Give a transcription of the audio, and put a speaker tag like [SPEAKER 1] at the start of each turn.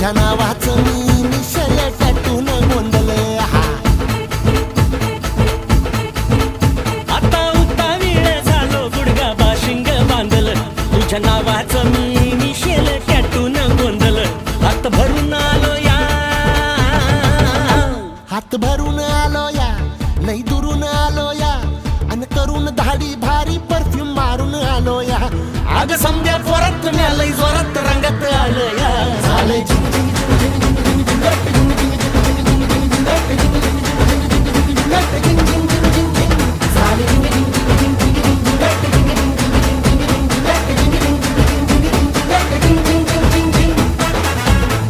[SPEAKER 1] तुझ्या नावाचं मी निशल टॅटून गोंधळ हा
[SPEAKER 2] आता उता वेळ झालो गुडगा बाशिंग बांधल. तुझ्या नावाचं मी मिशेल टॅटून गोंधल हात भरून आलो या.
[SPEAKER 1] हात भरून आलो या लई दुरून आलो या. अन करून धाडी भारी परफ्यूम मारून आलो या.
[SPEAKER 2] अग समजा जोरात म्या लई जोरात रंगत